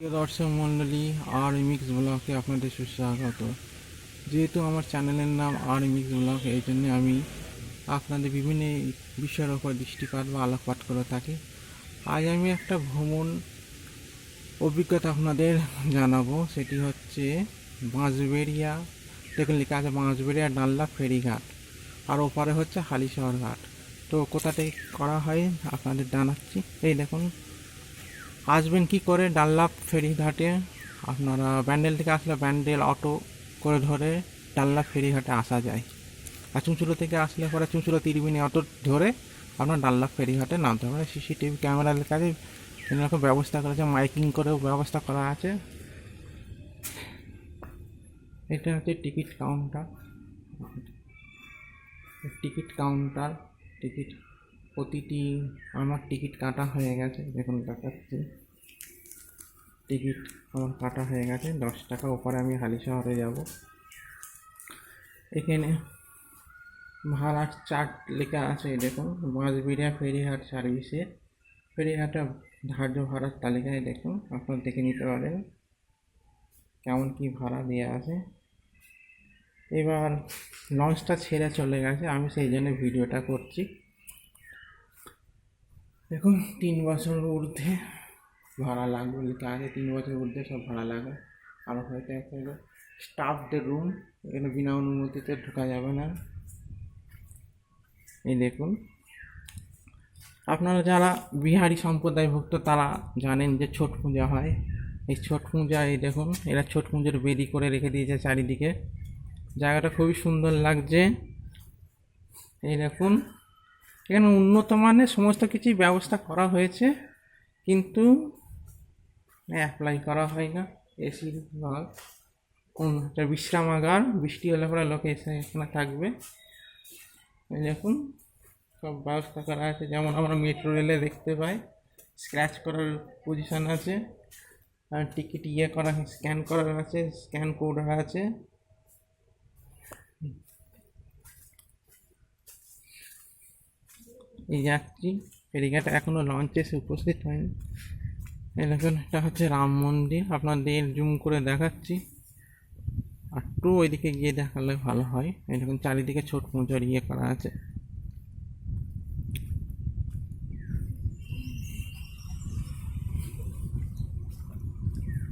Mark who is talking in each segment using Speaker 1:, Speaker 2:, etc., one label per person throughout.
Speaker 1: দর্শক মণ্ডলী, আর মিক্স ব্লগে আপনাদের সুস্বাগত। যেহেতু আমার চ্যানেলের নাম আর মিক্স ব্লগ, এই জন্য আমি আপনাদের বিভিন্ন বিষয়ের ওপর দৃষ্টিপাত বা আলোকপাত করে থাকি। আজ আমি একটা ভ্রমণ অভিজ্ঞতা আপনাদের জানাব। সেটি হচ্ছে বাঁশবেড়িয়া, দেখুন, লেখা আছে বাঁশবেড়িয়া ডাল্লা ফেরিঘাট, আর ওপারে হচ্ছে হালিশহর ঘাট। তো কোথা থেকে করা হয় আপনাদের জানাচ্ছি। এই দেখুন আসবেন কি করে? ডাল্লাপ ফেরিঘাটে। আপনারা ব্যান্ডেল থেকে আসলে ব্যান্ডেল, অটো করে ধরে ডাল্লাপ ফেরিঘাটে আসা যায়। আর চুঁচুড়ো থেকে আসলে পরে চুঁচুড়ো তিরবিনি অটো ধরে আপনার ডাল্লাপ ফেরিঘাটে নামতে হবে। সিসিটিভি ক্যামেরার কাছে রকম ব্যবস্থা করা করেছে মাইকিং করেও ব্যবস্থা করা আছে। এটা হচ্ছে ticket counter. Ticket counter, ticket প্রতিটি আমার টিকিট কাটা হয়ে গেছে, দেখুন দেখাচ্ছি। টিকিট আমার কাটা হয়ে গেছে, দশ টাকা ওপরে আমি হালি শহরে যাব। এখানে ভাড়ার চার্ট লেখা আছে, দেখুন বাঁশবিড়িয়া ফেরিঘাট সার্ভিসে। ফেরিঘাটে ধার্য ভাড়ার তালিকায় দেখুন, আপনার দেখে নিতে পারেন কেমন কি ভাড়া দেওয়া আছে। এবার লঞ্চটা ছেড়ে চলে গেছে, আমি সেই জন্য ভিডিওটা করছি। দেখুন, তিন বছর ঊর্ধ্বে ভাড়া লাগবে আছে তিন বছর ঊর্ধ্বে সব ভাড়া লাগবে। আর হয়তো একটা স্টাফদের রুম এখানে বিনা অনুমতিতে ঢোকা যাবে না। এই দেখুন, আপনারা যারা বিহারি সম্প্রদায়ভুক্ত, তারা জানেন যে ছট পূজা হয়। এই ছট পূজা, এই দেখুন, এরা ছট পুজোর বেদি করে রেখে দিয়েছে চারিদিকে। জায়গাটা খুবই সুন্দর লাগছে। এই দেখুন এখানে উন্নত মানের সমস্ত কিছুই ব্যবস্থা করা হয়েছে, কিন্তু অ্যাপ্লাই করা হয় না। এসি নল কোন একটা বিশ্রামাগার, বৃষ্টি হলে পরে লোকে এসে এখানে থাকবে। দেখুন, সব ব্যবস্থা করা আছে। যেমন আমরা মেট্রো রেলে দেখতে পাই স্ক্র্যাচ করার পজিশন আছে। আর টিকিট ইয়ে করা স্ক্যান করার আছে স্ক্যান কোড আছে। এই যাত্রী, ফেরিঘাটে এখনও লঞ্চ এসে উপস্থিত হয়নি। এরকম এটা হচ্ছে রাম মন্দির। আপনাদের জুম করে দেখাচ্ছি। একটু ওইদিকে গিয়ে দেখালে ভালো হয়। এরকম চারিদিকে ছোট মোচর ইয়ে করা আছে।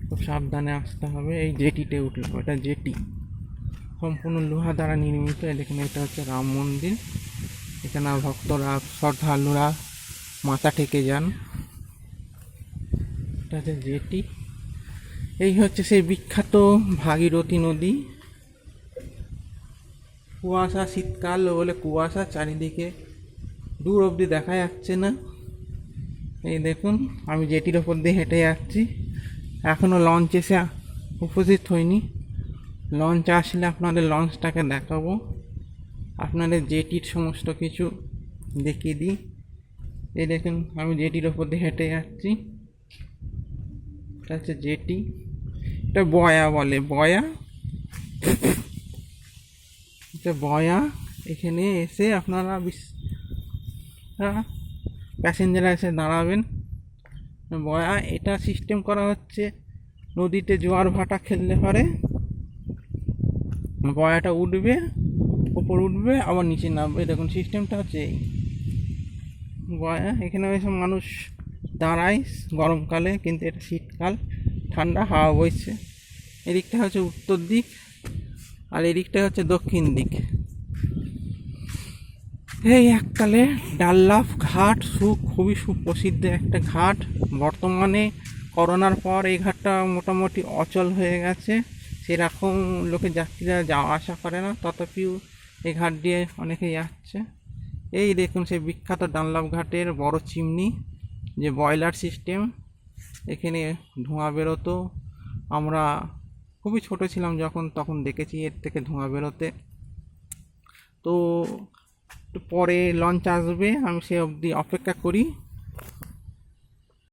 Speaker 1: খুব সাবধানে আসতে হবে। এই জেটিতে উঠলাম, এটা জেটি। সম্পূর্ণ লোহা দ্বারা নির্মিত। দেখুন, এটা হচ্ছে রাম মন্দির। এখানে ভক্তরা, শ্রদ্ধালুরা মাথা ঠেকে যান। এটা হচ্ছে জেটি। এই হচ্ছে সেই বিখ্যাত ভাগীরথী নদী। কুয়াশা শীতকাল বলে কুয়াশা চারিদিকে দূর অবধি দেখা যাচ্ছে না। এই দেখুন, আমি জেটির ওপর দিয়ে হেঁটে যাচ্ছি। এখনও লঞ্চ এসে উপস্থিত হয়নি লঞ্চ আসলে আপনাদের লঞ্চটাকে দেখাবো। আপনাদের জেটির সমস্ত কিছু দেখিয়ে দিই। এই দেখুন, আমি জেটির ওপর দিয়ে হেঁটে যাচ্ছি। এটা হচ্ছে জেটি। এটা বয়া বলে, বয়া। এটা বয়া। এখানে এসে আপনারা প্যাসেঞ্জাররা এসে দাঁড়াবেন। বয়া, এটা সিস্টেম করা হচ্ছে নদীতে জোয়ার ভাটা খেললে পারে। বয়াটা উঠবে। ওপর উঠবে, আবার নিচে নামবে। দেখুন সিস্টেমটা হচ্ছে এই। এখানে এসব মানুষ দাঁড়ায় গরমকালে, কিন্তু এটা শীতকাল, ঠান্ডা, হাওয়া বইছে। এদিকটা হচ্ছে উত্তর দিক, আর এদিকটা হচ্ছে দক্ষিণ দিক। এই এককালে ডাল্লাফ ঘাট সু খুবই সুপ্রসিদ্ধ একটা ঘাট। বর্তমানে করোনার পর এই ঘাটটা মোটামুটি অচল হয়ে গেছে। সেরকম লোকে যাত্রীরা যাওয়া আসা করে না, তথাপিও এই ঘাট দিয়ে অনেকেই আসছে। এই দেখুন সেই বিখ্যাত ডানলাভ ঘাটের বড় চিমনি, যে বয়লার সিস্টেম। এখানে ধোঁয়া বেরোতো। আমরা খুবই ছোট ছিলাম যখন, তখন দেখেছি এর থেকে ধোঁয়া বেরোতে। তো পরে লঞ্চ আসবে, আমি সে অবধি অপেক্ষা করি।